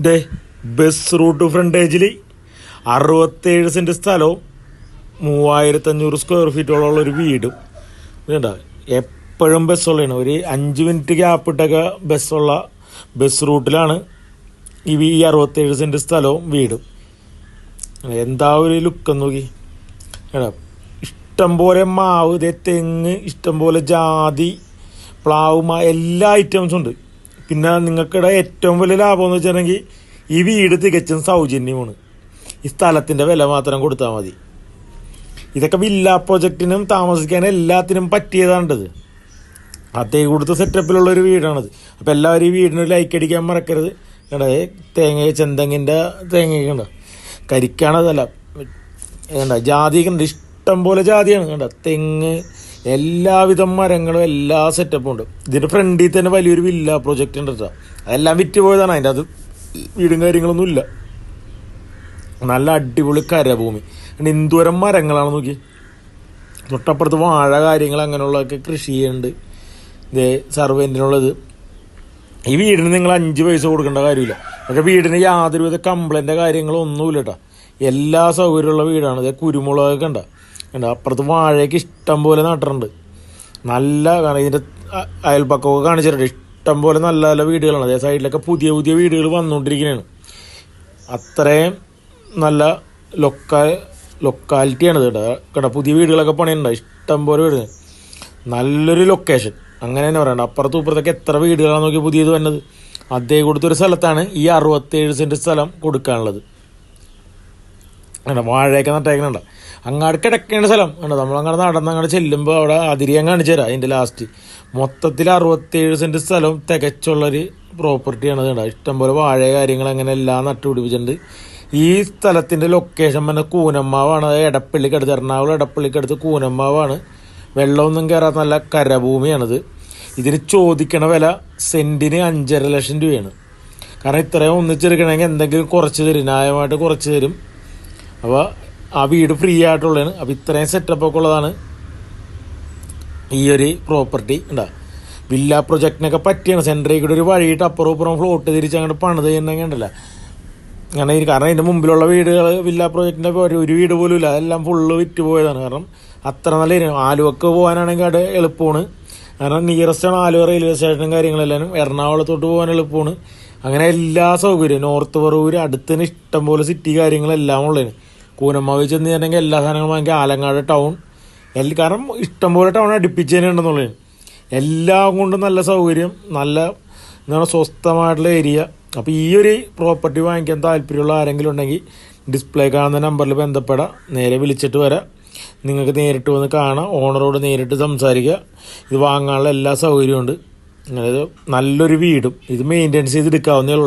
ദേ bus route ഫ്രണ്ടേജിൽ അറുപത്തേഴ് saint സ്ഥലവും മൂവായിരത്തഞ്ഞൂറ് square ഫീറ്റോളം ഒരു വീടും. ഇതുണ്ട? എപ്പോഴും ബസ്സുള്ളതാണ് ഒരു അഞ്ച് മിനിറ്റ് ഗ്യാപ്പ് ഇട്ടൊക്കെ ബസ്സുള്ള ബസ് റൂട്ടിലാണ് ഈ ഈ അറുപത്തേഴ് സെന്റ് സ്ഥലവും വീടും. എന്താ ഒരു ലുക്ക് നോക്കി. എടാ ഇഷ്ടംപോലെ മാവ് തെങ്ങ് ഇഷ്ടംപോലെ ജാതി പ്ലാവ് മാ എല്ലാ ഐറ്റംസും ഉണ്ട്. പിന്നെ നിങ്ങൾക്കിടെ ഏറ്റവും വലിയ ലാഭം എന്ന് വെച്ചിട്ടുണ്ടെങ്കിൽ ഈ വീട് തികച്ചും സൗജന്യമാണ്. ഈ സ്ഥലത്തിന്റെ വില മാത്രം കൊടുത്താൽ മതി. ഇതൊക്കെ വില്ല പ്രൊജക്റ്റിനും താമസിക്കാൻ എല്ലാത്തിനും പറ്റിയതാണിത്. അതേ കൊടുത്ത സെറ്റപ്പിലുള്ള ഒരു വീടാണത്. അപ്പോൾ എല്ലാവരും ഈ വീടിന് ലൈക്ക് അടിക്കാൻ മറക്കരുത്. കണ്ടേ തേങ്ങ ചെന്തെങ്ങിന്റെ തേങ്ങയൊക്കെ ഉണ്ടോ കരിക്കാണതല്ല. ജാതി കണ്ട? ഇഷ്ടം പോലെ ജാതിയാണ്. കണ്ട തെങ്ങ് എല്ലാവിധ മരങ്ങളും എല്ലാ സെറ്റപ്പും ഉണ്ട്. ഇതിന്റെ ഫ്രണ്ടിൽ തന്നെ വലിയൊരു വില്ല പ്രൊജക്റ്റ് ഉണ്ട് കേട്ടോ അതെല്ലാം വിറ്റ് പോയതാണ്. അതിന്റെ അത് വീടും കാര്യങ്ങളൊന്നും ഇല്ല. നല്ല അടിപൊളി കരഭൂമി. എന്തോരം മരങ്ങളാണ് നോക്കി തൊട്ടപ്പുറത്ത് വാഴ കാര്യങ്ങൾ അങ്ങനെയുള്ളതൊക്കെ കൃഷി ചെയ്യുന്നുണ്ട്. ഇതേ സർവേന്റിനുള്ളത് ഈ വീടിന് നിങ്ങൾ അഞ്ച് പൈസ കൊടുക്കേണ്ട കാര്യമില്ല. പക്ഷെ വീടിന് യാതൊരുവിധ കംപ്ലൈന്റ് കാര്യങ്ങളോ ഒന്നുമില്ല കേട്ടോ എല്ലാ സൗകര്യമുള്ള വീടാണ്. ഇതേ കുരുമുളകൊക്കെ കണ്ട അപ്പുറത്ത് വാഴയ്ക്ക് ഇഷ്ടം പോലെ നട്ടിട്ടുണ്ട്. നല്ല കാരണം ഇതിന്റെ അയൽപ്പക്കമൊക്കെ കാണിച്ചിട്ടുണ്ട്. ഇഷ്ടം പോലെ നല്ല നല്ല വീടുകളാണ്. അതേ സൈഡിലൊക്കെ പുതിയ പുതിയ വീടുകൾ വന്നുകൊണ്ടിരിക്കുകയാണ് അത്രയും നല്ല ലൊക്ക ലൊക്കാലിറ്റിയാണ് കേട്ടോ. കേട്ടോ പുതിയ വീടുകളൊക്കെ പണിയുണ്ട് ഇഷ്ടം പോലെ വീട്. നല്ലൊരു ലൊക്കേഷൻ. അങ്ങനെ തന്നെ പറയണ്ട. അപ്പുറത്തും ഇപ്പുറത്തൊക്കെ എത്ര വീടുകളാണ് നോക്കി പുതിയത് വന്നത് അതേ കൊടുത്തൊരു സ്ഥലത്താണ് ഈ അറുപത്തേഴ് സെന്റ് സ്ഥലം കൊടുക്കാനുള്ളത്. അങ്ങനെ വാഴയൊക്കെ നട്ടേക്കണുണ്ട്. അങ്ങാട് കിടക്കേണ്ട സ്ഥലം കണ്ടോ നമ്മളങ്ങനെ നടന്ന് അങ്ങോട്ട് ചെല്ലുമ്പോൾ അവിടെ അതിരി ഞാൻ കാണിച്ചു തരാം അതിന്റെ ലാസ്റ്റ് മൊത്തത്തിൽ അറുപത്തേഴ് സെന്റ് സ്ഥലം തികച്ചുള്ളൊരു പ്രോപ്പർട്ടിയാണ് ഇത് ഇഷ്ടംപോലെ വാഴ കാര്യങ്ങൾ അങ്ങനെ എല്ലാം നട്ടുപിടിപ്പിച്ചിട്ടുണ്ട്. ഈ സ്ഥലത്തിന്റെ ലൊക്കേഷൻ പറഞ്ഞ കൂനമ്മാവാണ്. അത് എടപ്പള്ളിക്കടുത്ത് എറണാകുളം എടപ്പള്ളിക്കടുത്ത് കൂനമ്മാവാണ്. വെള്ളമൊന്നും കയറാത്ത നല്ല കരഭൂമിയാണിത്. ഇതിന് ചോദിക്കണ വില സെന്റിന് അഞ്ചര ലക്ഷം രൂപയാണ്. കാരണം ഇത്രയും ഒന്നിച്ചെടുക്കണമെങ്കിൽ എന്തെങ്കിലും കുറച്ച് തരും ന്യായമായിട്ട് കുറച്ച് തരും. അപ്പോൾ ആ വീട് ഫ്രീ ആയിട്ടുള്ളതാണ്. അപ്പോൾ ഇത്രയും സെറ്റപ്പ് ഒക്കെ ഉള്ളതാണ് ഈ ഒരു പ്രോപ്പർട്ടി ഉണ്ടാ വില്ല പ്രൊജക്റ്റിനൊക്കെ പറ്റിയാണ്. സെന്ററിൽ കൂടെ ഒരു വഴിയിട്ട് അപ്പുറം ഇപ്പുറം ഫ്ലോട്ട് തിരിച്ച് അങ്ങോട്ട് പണിത് ചെയ്യുന്നൊക്കെ ഉണ്ടല്ല. അങ്ങനെ കാരണം ഇതിന്റെ മുമ്പിലുള്ള വീടുകൾ വില്ല പ്രൊജക്റ്റിന്റെ ഒരു വീട് പോലും ഇല്ല. അതെല്ലാം ഫുള്ള് വിറ്റ് പോയതാണ്. കാരണം അത്ര നല്ല ആലുവക്ക് പോകാനാണെങ്കിൽ അവിടെ എളുപ്പമാണ്. കാരണം നിയറസ്റ്റാണ് ആലുവ റെയിൽവേ സ്റ്റേഷനും കാര്യങ്ങളെല്ലാം. എറണാകുളത്തോട്ട് പോകാൻ എളുപ്പമാണ്. അങ്ങനെ എല്ലാ സൗകര്യവും. നോർത്ത് പറവൂര് ഇഷ്ടം പോലെ സിറ്റി കാര്യങ്ങളെല്ലാം ഉള്ളതിന് കൂനമ്മാവ് ചെന്ന് കഴിഞ്ഞിട്ടുണ്ടെങ്കിൽ എല്ലാ സാധനങ്ങളും വാങ്ങി ആലങ്ങാട് ടൗൺ. എല്ല കാരണം ഇഷ്ടംപോലെ ടൗൺ അടുപ്പിച്ചതിന് ഉണ്ടെന്നുള്ളതാണ് എല്ലാം കൊണ്ടും നല്ല സൗകര്യം നല്ല എന്താണ് സ്വസ്ഥമായിട്ടുള്ള ഏരിയ. അപ്പോൾ ഈ ഒരു പ്രോപ്പർട്ടി വാങ്ങിക്കാൻ താല്പര്യമുള്ള ആരെങ്കിലും ഉണ്ടെങ്കിൽ ഡിസ്പ്ലേ കാണുന്ന നമ്പറിൽ ബന്ധപ്പെടാം. നേരെ വിളിച്ചിട്ട് വരാം. നിങ്ങൾക്ക് നേരിട്ട് വന്ന് കാണാം. ഓണറോട് നേരിട്ട് സംസാരിക്കുക. ഇത് വാങ്ങാനുള്ള എല്ലാ സൗകര്യവും ഉണ്ട്. അതായത് നല്ലൊരു വീടും. ഇത് മെയിന്റെനൻസ് ചെയ്ത് എടുക്കാവുന്നേ ഉള്ളൂ.